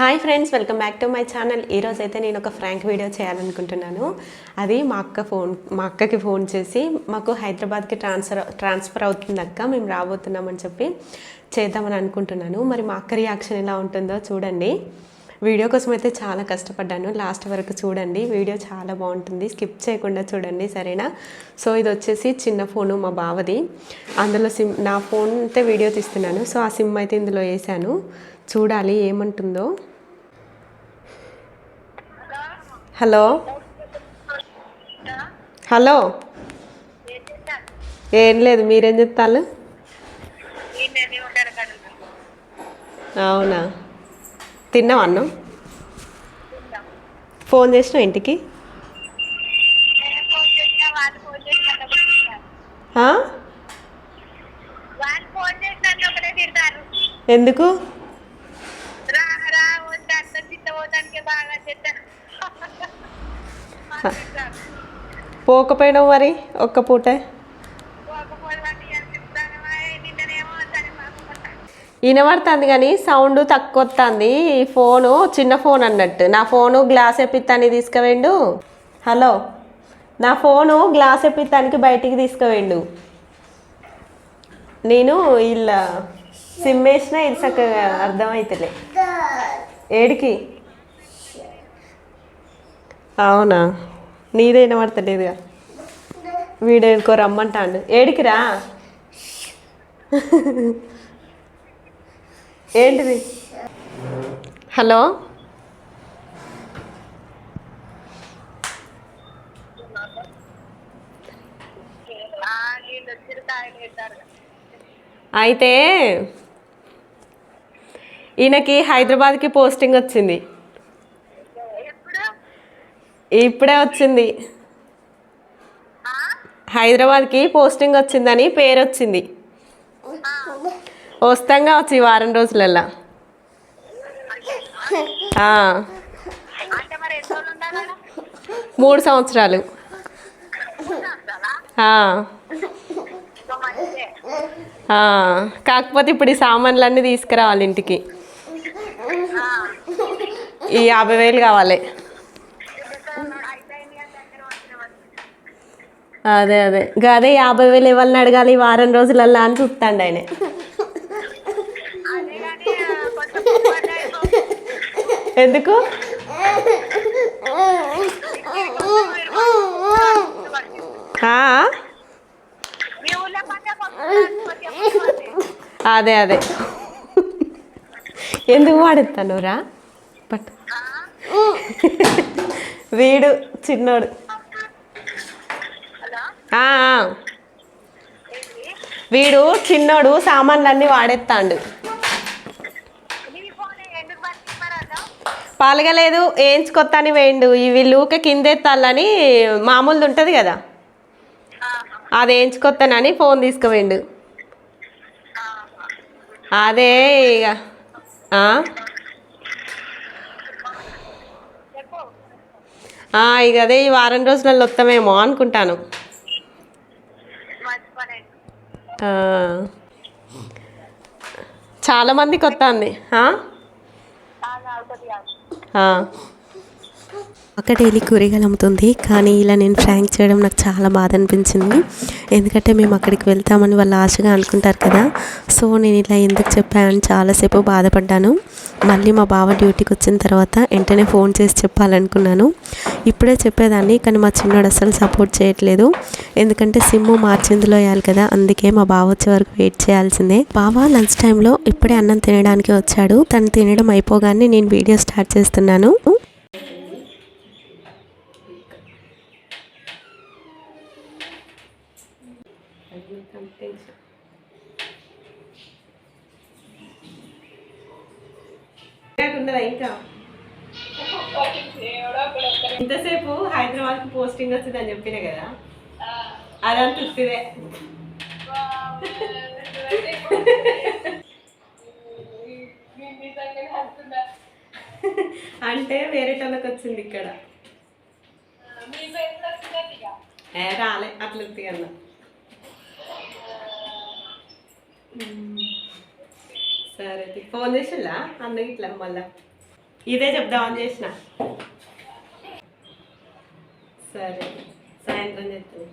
Hi friends welcome back to my channel ఈరోజు అయితే నేను ఒక ఫ్రాంక్ వీడియో చేయాలనుకుంటున్నాను. అది మా అక్క ఫోన్ మా అక్కకి ఫోన్ చేసి మాకు హైదరాబాద్కి ట్రాన్స్ఫర్ ట్రాన్స్ఫర్ అవుతుంది అక్క మేము రాబోతున్నామని చెప్పి చేద్దామని అనుకుంటున్నాను. మరి మా అక్క రియాక్షన్ ఎలా ఉంటుందో చూడండి. వీడియో కోసం అయితే చాలా కష్టపడ్డాను. లాస్ట్ వరకు చూడండి. వీడియో చాలా బాగుంటుంది. స్కిప్ చేయకుండా చూడండి సరేనా? సో ఇది వచ్చేసి చిన్న ఫోను మా బావది. అందులో సిమ్ నా ఫోన్ అయితే వీడియో తీస్తున్నాను. సో ఆ సిమ్ అయితే ఇందులో వేసాను. చూడాలి ఏమంటుందో. హలో హలో ఏం లేదు మీరేం చెప్తారు అవునా? తిన్నావా అన్నం? ఫోన్ చేసినావు ఇంటికి? ఎందుకు? పోకపోయినావు మరి ఒక్క పూటే? వినబడుతుంది కానీ సౌండ్ తక్కువ వస్తుంది ఫోను చిన్న ఫోన్ అన్నట్టు. నా ఫోను గ్లాస్ ఎప్పిస్తాను తీసుకువెండు. హలో నా ఫోను గ్లాస్ ఎప్పిస్తానికి బయటికి తీసుకువెండు. నేను ఇలా సిమ్ వేసిన ఇది చక్కగా అర్థమవుతలే ఏడికి? అవునా? నీదే వినబడతలేదుగా. వీడేడుకో రమ్మంటాడు. ఏడికిరా? ఏంటిది? హలో? అయితే ఈయనకి హైదరాబాద్కి పోస్టింగ్ వచ్చింది. ఇప్పుడే వచ్చింది. హైదరాబాద్కి పోస్టింగ్ వచ్చిందని పేరు వచ్చింది. వస్తాంగా వచ్చి ఈ వారం రోజులల్లా. మూడు? సంవత్సరాలు. కాకపోతే ఇప్పుడు ఈ సామాన్లన్నీ తీసుకురావాలి ఇంటికి. ఈ యాభై వేలు కావాలి. అదే అదే. అదే యాభై వేలు ఎవరిని అడగాలి ఈ వారం రోజులల్లా అని చూస్తాండి ఆయన. ఎందుకు? అదే అదే. ఎందుకు వాడెత్తాను రా బట్ వీడు చిన్నోడు. వీడు చిన్నోడు సామాన్లన్నీ వాడేస్తాడు పాలగలేదు వేయించుకొత్తని వేయండు. ఇవి లూక కిందెత్తాలని కింద ఎత్తాలని మామూలుది ఉంటుంది కదా. అది వేయించుకొత్తానని ఫోన్ తీసుకువేయండు అదే ఇక ఇక అదే ఈ వారం రోజులలో వస్తామేమో అనుకుంటాను. ఆ. చాలా మందికి వస్తుంది ఆ? అక్క డైలీ కూరగాయలు అమ్ముతుంది. కానీ ఇలా నేను ఫ్రాంక్ చేయడం నాకు చాలా బాధ అనిపించింది. ఎందుకంటే మేము అక్కడికి వెళ్తామని వాళ్ళు ఆశగా అనుకుంటారు కదా. సో నేను ఇలా ఎందుకు చెప్పాను చాలాసేపు బాధపడ్డాను. మళ్ళీ మా బావ డ్యూటీకి వచ్చిన తర్వాత వెంటనే ఫోన్ చేసి చెప్పాలనుకున్నాను. ఇప్పుడే చెప్పేదాన్ని కానీ మా చిన్నోడు అసలు సపోర్ట్ చేయట్లేదు. ఎందుకంటే సిమ్ మార్చిందులో వేయాలి కదా. అందుకే మా బావ వచ్చే వరకు వెయిట్ చేయాల్సిందే. బావ లంచ్ టైంలో ఇప్పుడే అన్నం తినడానికి వచ్చాడు. తను తినడం అయిపోగానే నేను వీడియో స్టార్ట్ చేస్తున్నాను. ఉన్నదా ఇంకా? ఇంతసేపు హైదరాబాద్కి పోస్టింగ్ వచ్చిందని చెప్పిన కదా? అదంతా ఉత్తిదే అంటే వేరే వాళ్ళకి వచ్చింది ఇక్కడ. ఏ రాలే అట్లా అన్న. సరే ఫోన్ చేసిందా అన్నకి ఇట్లా మళ్ళా. ఇదే చెప్దామని చేసిన? సరే సాయంత్రం చెప్తాను